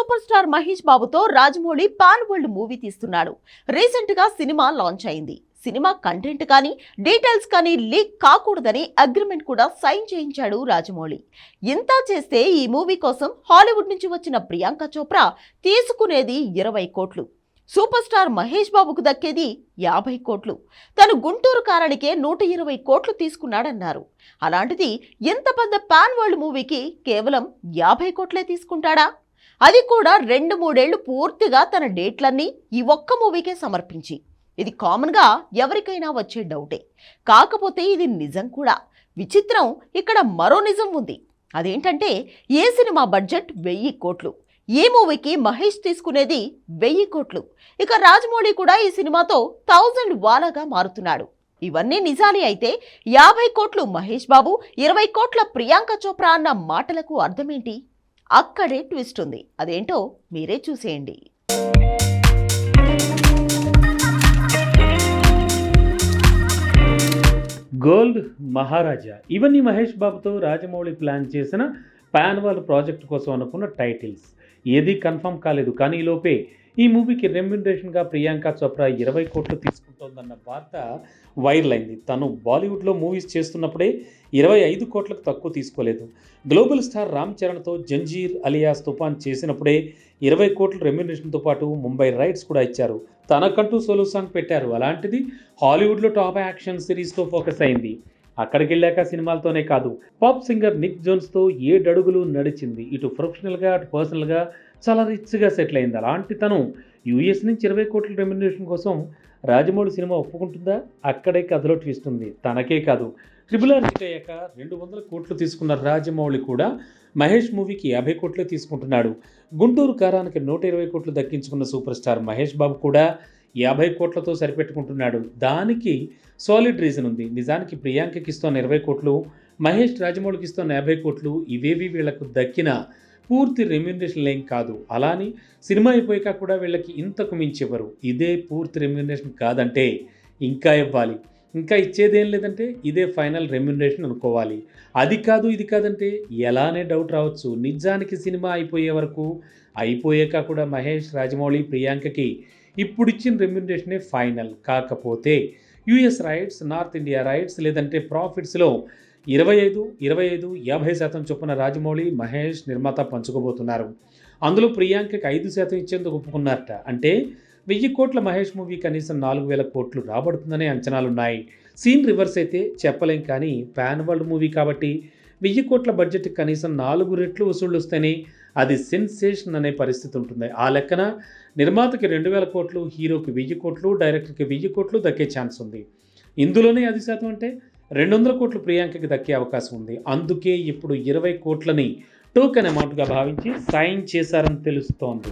Super star Mahesh బాబుతో Rajamouli pan world movie తీస్తున్నాడు. రీసెంట్గా సినిమా లాంచ్ అయింది. సినిమా కంటెంట్ కానీ డీటెయిల్స్ కానీ లీక్ కాకూడదని అగ్రిమెంట్ కూడా సైన్ చేయించాడు రాజమౌళి. ఇంత చేస్తే ఈ మూవీ కోసం హాలీవుడ్ నుంచి వచ్చిన ప్రియాంక చోప్రా తీసుకునేది ఇరవై కోట్లు. సూపర్ స్టార్ మహేష్ బాబుకు దక్కేది యాభై కోట్లు. తను గుంటూరు కారానికే నూట ఇరవై కోట్లు తీసుకున్నాడన్నారు. అలాంటిది ఇంత పెద్ద పాన్ వరల్డ్ మూవీకి కేవలం యాభై కోట్లే తీసుకుంటాడా? అది కూడా రెండు మూడేళ్ళు పూర్తిగా తన డేట్లన్నీ ఈ ఒక్క మూవీకే సమర్పించి. ఇది కామన్గా ఎవరికైనా వచ్చే డౌటే. కాకపోతే ఇది నిజం కూడా. విచిత్రం ఇక్కడ మరో నిజం ఉంది. అదేంటంటే ఏ సినిమా బడ్జెట్ వెయ్యి కోట్లు. ఈ మూవీకి మహేష్ తీసుకునేది వెయ్యి కోట్లు. ఇక రాజమౌళి కూడా ఈ సినిమాతో థౌజండ్ వాలాగా మారుతున్నాడు. ఇవన్నీ నిజాలే అయితే యాభై కోట్లు మహేష్ బాబు ఇరవై కోట్ల ప్రియాంక చోప్రా అన్న మాటలకు అర్థమేంటి? అక్కడే ట్విస్ట్ ఉంది. అదేంటో మీరే చూసేయండి. గోల్డ్ మహారాజా. ఇవన్నీ మహేష్ బాబుతో రాజమౌళి ప్లాన్ చేసిన ప్యాన్వాల్ ప్రాజెక్ట్ కోసం అనుకున్న టైటిల్స్. ఏది కన్ఫర్మ్ కాలేదు. కానీ ఈ లోపే ఈ మూవీకి రెమ్యునరేషన్గా ప్రియాంక చోప్రా ఇరవై కోట్లు తీసుకుంటోందన్న వార్త వైరల్ అయింది తను బాలీవుడ్లో మూవీస్ చేస్తున్నప్పుడే ఇరవై ఐదు కోట్లకు తక్కువ తీసుకోలేదు. గ్లోబల్ స్టార్ రామ్ చరణ్తో జంజీర్ అలియాస్ తుఫాన్ చేసినప్పుడే ఇరవై కోట్ల రెమ్యునేషన్తో పాటు ముంబై రైట్స్ కూడా ఇచ్చారు. తనకంటూ సోలో సాంగ్ పెట్టారు. అలాంటిది హాలీవుడ్లో టాప్ యాక్షన్ సిరీస్తో ఫోకస్ అయింది. అక్కడికి వెళ్ళాక సినిమాలతోనే కాదు పాప్ సింగర్ నిక్ జోన్స్తో ఏడడుగులు నడిచింది. ఇటు ప్రొఫెషనల్గా అటు పర్సనల్గా చాలా రిచ్గా సెటిల్ అయింది అలాంటి తను యూఎస్ నుంచి ఇరవై కోట్ల రెమ్యునేషన్ కోసం రాజమౌళి సినిమా ఒప్పుకుంటుందా? అక్కడే కథలో ట్విస్ట్ ఉంది. తనకే కాదు ట్రిపుల్ ఆర్ హిట్ అయ్యాక రెండు వందల కోట్లు తీసుకున్న రాజమౌళి కూడా మహేష్ మూవీకి యాభై కోట్లే తీసుకుంటున్నాడు. గుంటూరు కారానికి నూట ఇరవై కోట్లు దక్కించుకున్న సూపర్ స్టార్ మహేష్ బాబు కూడా యాభై కోట్లతో సరిపెట్టుకుంటున్నాడు. దానికి సాలిడ్ రీజన్ ఉంది. నిజానికి ప్రియాంకకి ఇస్తున్న ఇరవై కోట్లు మహేష్ రాజమౌళికి ఇస్తున్న యాభై కోట్లు ఇవేవి వీళ్ళకు దక్కిన పూర్తి రెమ్యునరేషన్ ఏం కాదు. అలాని సినిమా అయిపోయాక కూడా వీళ్ళకి ఇంతకు మించి ఇవ్వరు ఇదే పూర్తి రెమ్యునరేషన్ కాదంటే ఇంకా ఇవ్వాలి. ఇంకా ఇచ్చేదేం లేదంటే ఇదే ఫైనల్ రెమ్యునరేషన్ అనుకోవాలి. అది కాదు ఇది కాదంటే ఎలానే డౌట్ రావచ్చు. నిజానికి సినిమా అయిపోయే వరకు అయిపోయాక కూడా మహేష్ రాజమౌళి ప్రియాంకకి ఇప్పుడు ఇచ్చిన రెమ్యునరేషనే ఫైనల్. కాకపోతే US rights north India rights లేదంటే ప్రాఫిట్స్లో ఇరవై ఐదు ఇరవై ఐదు యాభై శాతం చొప్పున రాజమౌళి మహేష్ నిర్మాత పంచుకోబోతున్నారు. అందులో ప్రియాంకకి ఐదు శాతం ఇచ్చేందుకు ఒప్పుకున్నారట. అంటే వెయ్యి కోట్ల మహేష్ మూవీ కనీసం నాలుగు వేల కోట్లు రాబడుతుందనే అంచనాలున్నాయి. సీన్ రివర్స్ అయితే చెప్పలేం కానీ ప్యాన్ వరల్డ్ మూవీ కాబట్టి వెయ్యి కోట్ల బడ్జెట్ కనీసం నాలుగు రెట్లు వసూళ్ళు వస్తేనే అది సెన్సేషన్ అనే పరిస్థితి ఉంటుంది. ఆ లెక్కన నిర్మాతకి రెండు వేల కోట్లు హీరోకి వెయ్యి కోట్లు డైరెక్టర్కి వెయ్యి కోట్లు దక్కే ఛాన్స్ ఉంది. ఇందులోనే అది శాతం అంటే రెండు వందల కోట్లు ప్రియాంకకి దక్కే అవకాశం ఉంది. అందుకే ఇప్పుడు ఇరవై కోట్లని టోకెన్ అమౌంట్గా భావించి సైన్ చేశారని తెలుస్తోంది.